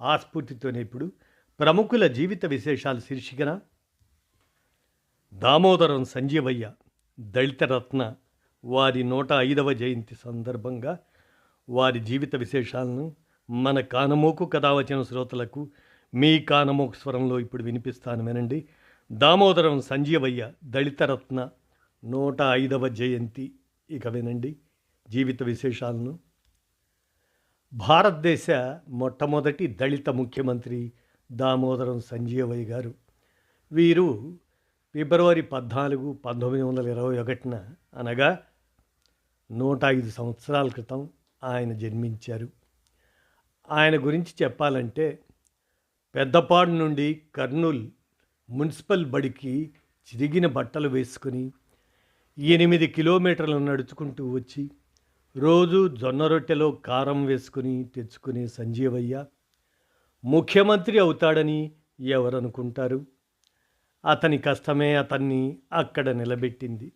ఆస్ఫూర్తితోనే ఇప్పుడు ప్రముఖుల జీవిత విశేషాలు శీర్షికన దామోదరం సంజీవయ్య దళిత రత్న వారి నూట ఐదవ జయంతి సందర్భంగా వారి జీవిత విశేషాలను మన కానమోకు కథావచన శ్రోతలకు మీ కానమోకు స్వరంలో ఇప్పుడు వినిపిస్తాను వినండి దామోదరం సంజీవయ్య దళిత రత్న నూట ఐదవ జయంతి ఇక వినండి జీవిత విశేషాలను భారతదేశ మొట్టమొదటి దళిత ముఖ్యమంత్రి దామోదరం సంజీవయ్య గారు. వీరు ఫిబ్రవరి పద్నాలుగు పంతొమ్మిది వందల ఇరవై ఒకటిన అనగా నూట ఐదు సంవత్సరాల క్రితం ఆయన జన్మించారు. ఆయన గురించి చెప్పాలంటే పెద్దపాడు నుండి కర్నూల్ మున్సిపల్ బడికి చిరిగిన బట్టలు వేసుకుని ఎనిమిది కిలోమీటర్లు నడుచుకుంటూ వచ్చి రోజు జొన్న రొట్టెలో కారం వేసుకుని తెచ్చుకునే సంజీవయ్య ముఖ్యమంత్రి అవుతాడని ఎవరనుకుంటారు? అతని కష్టమే అతన్ని అక్కడ నిలబెట్టింది.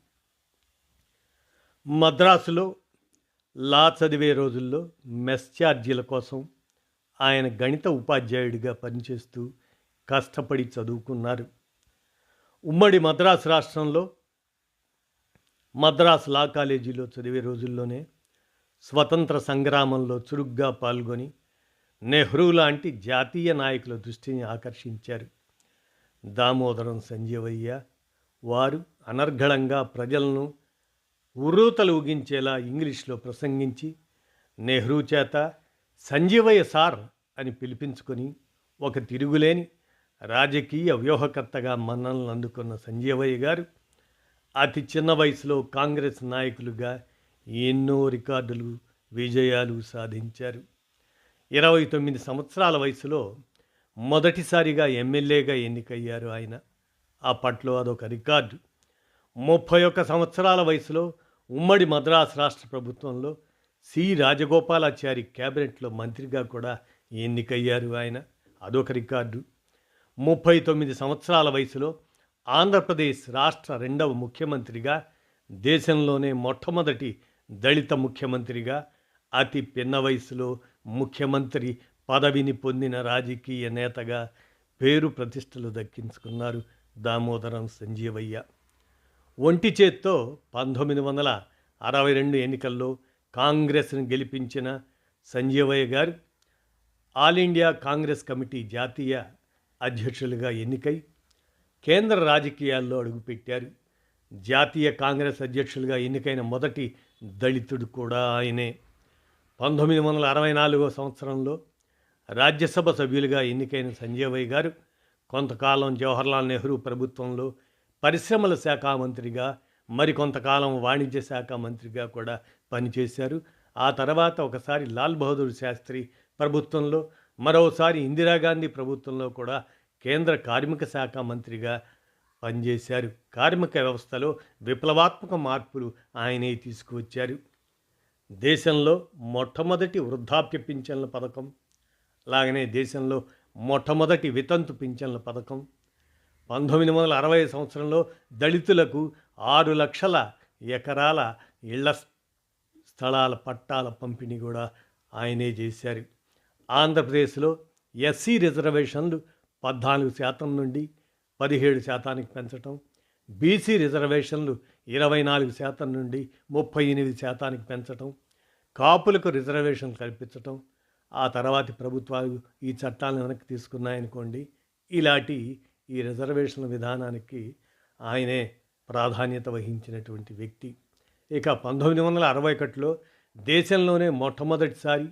మద్రాసులో లా చదివే రోజుల్లో మెస్ ఛార్జీల కోసం ఆయన గణిత ఉపాధ్యాయుడిగా పనిచేస్తూ కష్టపడి చదువుకున్నారు. ఉమ్మడి మద్రాసు రాష్ట్రంలో మద్రాస్ లా కాలేజీలో చదివే రోజుల్లోనే స్వతంత్ర సంగ్రామంలో చురుగ్గా పాల్గొని నెహ్రూ లాంటి జాతీయ నాయకుల దృష్టిని ఆకర్షించారు. దామోదరం సంజీవయ్య వారు అనర్ఘళంగా ప్రజలను ఉర్రూతలు ఊగించేలా ఇంగ్లీష్లో ప్రసంగించి నెహ్రూ చేత సంజీవయ్య సార్ అని పిలిపించుకొని ఒక తిరుగులేని రాజకీయ వ్యూహకర్తగా మన్ననలు అందుకున్న సంజీవయ్య గారు అతి చిన్న వయసులో కాంగ్రెస్ నాయకులుగా ఎన్నో రికార్డులు విజయాలు సాధించారు. ఇరవై తొమ్మిది సంవత్సరాల వయసులో మొదటిసారిగా ఎమ్మెల్యేగా ఎన్నికయ్యారు ఆయన. అప్పట్లో అదొక రికార్డు. ముప్పై ఒక్క సంవత్సరాల వయసులో ఉమ్మడి మద్రాసు రాష్ట్ర ప్రభుత్వంలో సి. రాజగోపాలాచారి క్యాబినెట్లో మంత్రిగా కూడా ఎన్నికయ్యారు ఆయన. అదొక రికార్డు. ముప్పై తొమ్మిది సంవత్సరాల వయసులో ఆంధ్రప్రదేశ్ రాష్ట్ర రెండవ ముఖ్యమంత్రిగా దేశంలోనే మొట్టమొదటి దళిత ముఖ్యమంత్రిగా అతి పిన్న వయసులో ముఖ్యమంత్రి పదవిని పొందిన రాజకీయ నేతగా పేరు ప్రతిష్టలు దక్కించుకున్నారు దామోదరం సంజీవయ్య. ఒంటి చేత్తో పంతొమ్మిది వందల అరవై రెండు ఎన్నికల్లో కాంగ్రెస్ను గెలిపించిన సంజీవయ్య గారు ఆల్ ఇండియా కాంగ్రెస్ కమిటీ జాతీయ అధ్యక్షులుగా ఎన్నికై కేంద్ర రాజకీయాల్లో అడుగుపెట్టారు. జాతీయ కాంగ్రెస్ అధ్యక్షులుగా ఎన్నికైన మొదటి దళితుడు కూడా ఆయనే. పంతొమ్మిది వందల అరవై నాలుగో సంవత్సరంలో రాజ్యసభ సభ్యులుగా ఎన్నికైన సంజయ్ గారు కొంతకాలం జవహర్లాల్ నెహ్రూ ప్రభుత్వంలో పరిశ్రమల శాఖ మంత్రిగా మరికొంతకాలం వాణిజ్య శాఖ మంత్రిగా కూడా పనిచేశారు. ఆ తర్వాత ఒకసారి లాల్ బహదూర్ శాస్త్రి ప్రభుత్వంలో మరోసారి ఇందిరాగాంధీ ప్రభుత్వంలో కూడా కేంద్ర కార్మిక శాఖ మంత్రిగా పనిచేశారు. కార్మిక వ్యవస్థలో విప్లవాత్మక మార్పులు ఆయనే తీసుకువచ్చారు. దేశంలో మొట్టమొదటి వృద్ధాప్య పింఛన్ల పథకం అలాగనే దేశంలో మొట్టమొదటి వితంతు పింఛన్ల పథకం పంతొమ్మిది వందల అరవై సంవత్సరంలో దళితులకు ఆరు లక్షల ఎకరాల ఇళ్ళ స్థలాల పట్టాల పంపిణీ కూడా ఆయనే చేశారు. ఆంధ్రప్రదేశ్లో ఎస్సీ రిజర్వేషన్లు పద్నాలుగు శాతం నుండి పదిహేడు శాతానికి పెంచటం. బీసీ రిజర్వేషన్లు ఇరవై నాలుగు శాతం నుండి ముప్పై ఎనిమిది శాతానికి పెంచటం. కాపులకు రిజర్వేషన్ కల్పించటం. ఆ తర్వాతి ప్రభుత్వాలు ఈ చట్టాలను వెనక్కి తీసుకున్నాయనుకోండి. ఇలాంటి ఈ రిజర్వేషన్ల విధానానికి ఆయనే ప్రాధాన్యత వహించినటువంటి వ్యక్తి. ఇక పంతొమ్మిది వందల అరవై ఒకటిలో దేశంలోనే మొట్టమొదటిసారి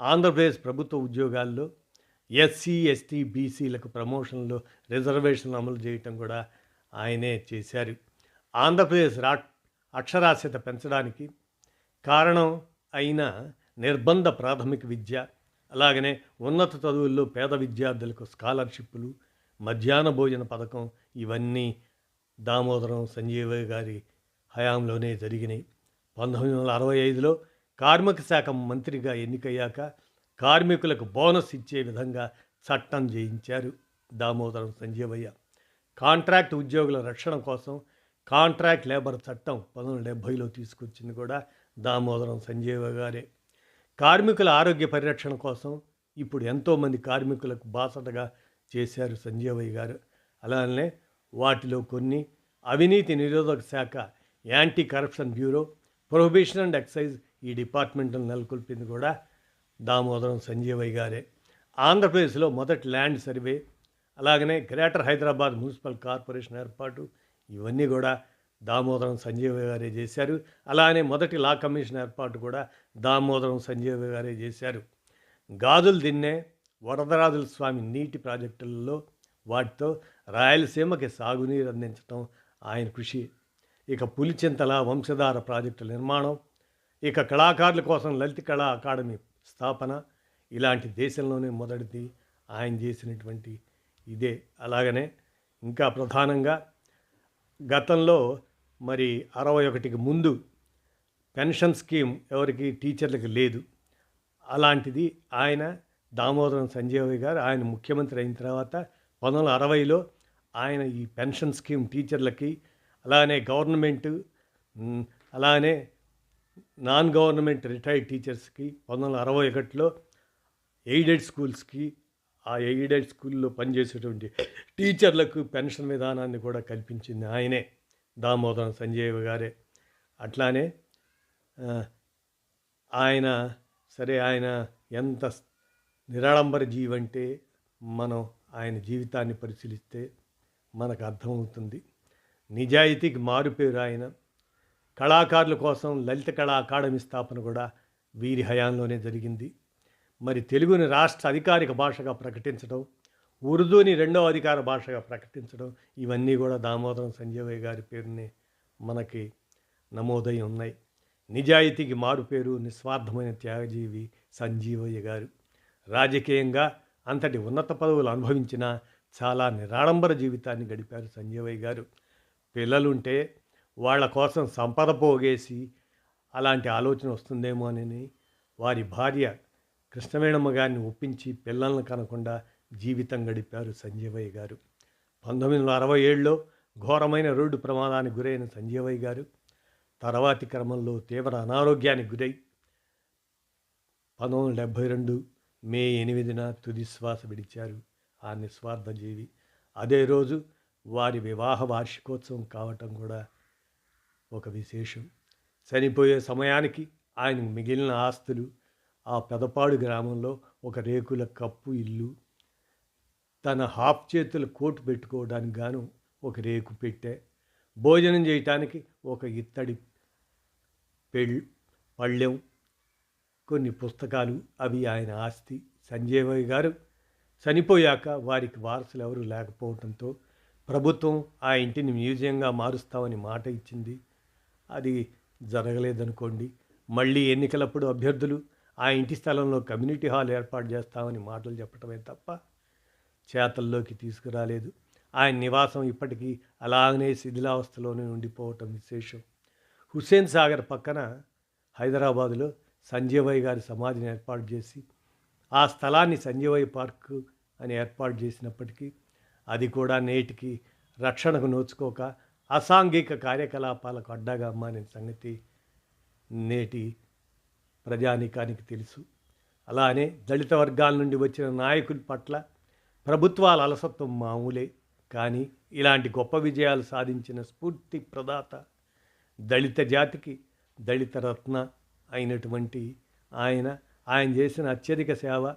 ఆంధ్రప్రదేశ్ ప్రభుత్వ ఉద్యోగాల్లో ఎస్సీ ఎస్టీ బీసీలకు ప్రమోషన్లో రిజర్వేషన్ అమలు చేయటం కూడా ఆయనే చేశారు. ఆంధ్రప్రదేశ్ రా అక్షరాస్యత పెంచడానికి కారణం అయిన నిర్బంధ ప్రాథమిక విద్య అలాగనే ఉన్నత చదువుల్లో పేద విద్యార్థులకు స్కాలర్షిప్లు మధ్యాహ్న భోజన పథకం ఇవన్నీ దామోదరం సంజీవ గారి హయాంలోనే జరిగినాయి. పంతొమ్మిది వందల అరవై ఐదులో కార్మిక శాఖ మంత్రిగా ఎన్నికయ్యాక కార్మికులకు బోనస్ ఇచ్చే విధంగా చట్టం చేయించారు దామోదరం సంజీవయ్య. కాంట్రాక్ట్ ఉద్యోగుల రక్షణ కోసం కాంట్రాక్ట్ లేబర్ చట్టం పంతొమ్మిది డెబ్భైలో తీసుకొచ్చింది కూడా దామోదరం సంజీవ గారే. కార్మికుల ఆరోగ్య పరిరక్షణ కోసం ఇప్పుడు ఎంతోమంది కార్మికులకు బాసటగా చేశారు సంజీవయ్య గారు. అలానే వాటిలో కొన్ని అవినీతి నిరోధక శాఖ anti corruption bureau prohibition and excise ఈ డిపార్ట్మెంట్ను నెలకొల్పింది కూడా దామోదరం సంజీవయ్య గారే. ఆంధ్రప్రదేశ్లో మొదటి ల్యాండ్ సర్వే అలాగనే గ్రేటర్ హైదరాబాద్ మున్సిపల్ కార్పొరేషన్ ఏర్పాటు ఇవన్నీ కూడా దామోదరం సంజీవ గారే చేశారు. అలానే మొదటి లా కమిషన్ ఏర్పాటు కూడా దామోదరం సంజీవ గారే చేశారు. గాజులు దిన్నే వరదరాజుల స్వామి నీటి ప్రాజెక్టులలో వాటితో రాయలసీమకి సాగునీరు అందించడం ఆయన కృషి. ఇక పులిచింతల వంశధార ప్రాజెక్టుల నిర్మాణం ఇక కళాకారుల కోసం లలిత కళా అకాడమీ స్థాపన. ఇలాంటి దేశంలోనే మొదటిది ఆయన చేసినటువంటి ఇదే. అలాగనే ఇంకా ప్రధానంగా గతంలో మరి అరవై ఒకటికి ముందు పెన్షన్ స్కీమ్ ఎవరికి టీచర్లకు లేదు. అలాంటిది ఆయన దామోదరం సంజీవయ్య గారు ఆయన ముఖ్యమంత్రి అయిన తర్వాత పంతొమ్మిది వందల అరవైలో ఆయన ఈ పెన్షన్ స్కీమ్ టీచర్లకి అలానే గవర్నమెంట్ అలానే నాన్ గవర్నమెంట్ రిటైర్డ్ టీచర్స్కి పంతొమ్మిది వందల అరవై ఒకటిలో ఎయిడెడ్ స్కూల్స్కి ఆ ఎయిడెడ్ స్కూల్లో పనిచేసేటువంటి టీచర్లకు పెన్షన్ విధానాన్ని కూడా కల్పించింది ఆయనే దామోదరం సంజయ్ గారే. అట్లానే ఆయన సరే ఆయన ఎంత నిరాడంబర జీవంటే మనం ఆయన జీవితాన్ని పరిశీలిస్తే మనకు అర్థమవుతుంది. నిజాయితీకి మారుపేరు ఆయన. కళాకారుల కోసం లలిత కళా అకాడమీ స్థాపన కూడా వీరి హయాంలోనే జరిగింది. మరి తెలుగుని రాష్ట్ర అధికారిక భాషగా ప్రకటించడం ఉర్దూని రెండవ అధికార భాషగా ప్రకటించడం ఇవన్నీ కూడా దామోదరం సంజయ్ గారి పేరునే మనకి నమోదై ఉన్నాయి. నిజాయితీకి మారు పేరు నిస్వార్థమైన త్యాగజీవి సంజీవయ్య గారు. రాజకీయంగా అంతటి ఉన్నత పదవులు అనుభవించిన చాలా నిరాడంబర జీవితాన్ని గడిపారు సంజీవయ్య గారు. పిల్లలుంటే వాళ్ళ కోసం సంపద పోగేసి అలాంటి ఆలోచన వస్తుందేమో అని వారి భార్య కృష్ణవేణమ్మ గారిని ఒప్పించి పిల్లలను కనకుండా జీవితం గడిపారు సంజీవయ్య గారు. పంతొమ్మిది వందల అరవై ఏడులో ఘోరమైన రోడ్డు ప్రమాదానికి గురైన సంజీవయ్య గారు తర్వాతి క్రమంలో తీవ్ర అనారోగ్యానికి గురై పంతొమ్మిది వందల డెబ్భై రెండు మే ఎనిమిదిన తుది శ్వాస విడిచారు ఆ నిస్వార్థ జీవి. అదే రోజు వారి వివాహ వార్షికోత్సవం కావటం కూడా ఒక విశేషం. చనిపోయే సమయానికి ఆయనకు మిగిలిన ఆస్తులు ఆ పెదపాడు గ్రామంలో ఒక రేకుల కప్పు ఇల్లు తన హాఫ్ చేతులు కోటు పెట్టుకోవడానికి గాను ఒక రేకు పెట్టే భోజనం చేయటానికి ఒక ఇత్తడి పెళ్ పళ్ళెం కొన్ని పుస్తకాలు అవి ఆయన ఆస్తి. సంజయ్ గారు చనిపోయాక వారికి వారసులు ఎవరు లేకపోవడంతో ప్రభుత్వం ఆ ఇంటిని మ్యూజియంగా మారుస్తామని మాట ఇచ్చింది. అది జరగలేదనుకోండి. మళ్ళీ ఎన్నికలప్పుడు అభ్యర్థులు ఆ ఇంటి స్థలంలో కమ్యూనిటీ హాల్ ఏర్పాటు చేస్తామని మాటలు చెప్పటమే తప్ప చేతల్లోకి తీసుకురాలేదు. ఆయన నివాసం ఇప్పటికీ అలాగనే శిథిలావస్థలోనే ఉండిపోవటం విశేషం. హుస్సేన్ సాగర్ పక్కన హైదరాబాదులో సంజయ్ గారి సమాధిని ఏర్పాటు చేసి ఆ స్థలాన్ని సంజయ్ పార్క్ అని ఏర్పాటు చేసినప్పటికీ అది కూడా నేటికి రక్షణకు నోచుకోక అసాంఘిక కార్యకలాపాలకు అడ్డాగా మానే సంగతి నేటి ప్రజానీకానికి తెలుసు. అలానే దళిత వర్గాల నుండి వచ్చిన నాయకుల పట్ల ప్రభుత్వాల అలసత్వం మామూలే. కానీ ఇలాంటి గొప్ప విజయాలు సాధించిన స్ఫూర్తి ప్రదాత దళిత జాతికి దళిత రత్న అయినటువంటి ఆయన ఆయన చేసిన అత్యధిక సేవ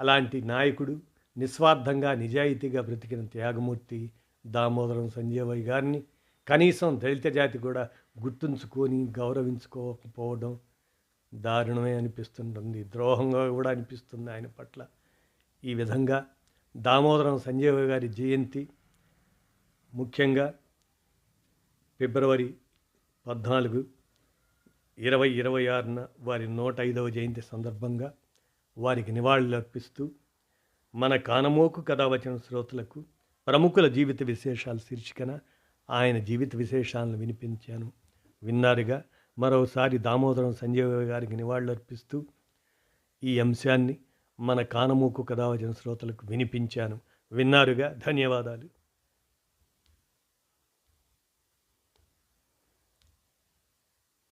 అలాంటి నాయకుడు నిస్వార్థంగా నిజాయితీగా బ్రతికిన త్యాగమూర్తి దామోదరం సంజయ్ గారిని కనీసం దళిత జాతి కూడా గుర్తుంచుకొని గౌరవించుకోకపోవడం దారుణమే అనిపిస్తుంటుంది. ద్రోహంగా కూడా అనిపిస్తుంది ఆయన పట్ల. ఈ విధంగా దామోదరం సంజయ్ గారి జయంతి ముఖ్యంగా ఫిబ్రవరి పద్నాలుగు ఇరవై ఇరవై ఆరున వారి నూట ఐదవ జయంతి సందర్భంగా వారికి నివాళులు అర్పిస్తూ మన కానమోకు కథావచన శ్రోతలకు ప్రముఖుల జీవిత విశేషాలు శీర్షికన ఆయన జీవిత విశేషాలను వినిపించాను. విన్నారుగా మరోసారి దామోదరం సంజయ్ గారికి నివాళులు అర్పిస్తూ ఈ అంశాన్ని మన కానమూకు కథావచన శ్రోతలకు వినిపించాను. విన్నారుగా? ధన్యవాదాలు.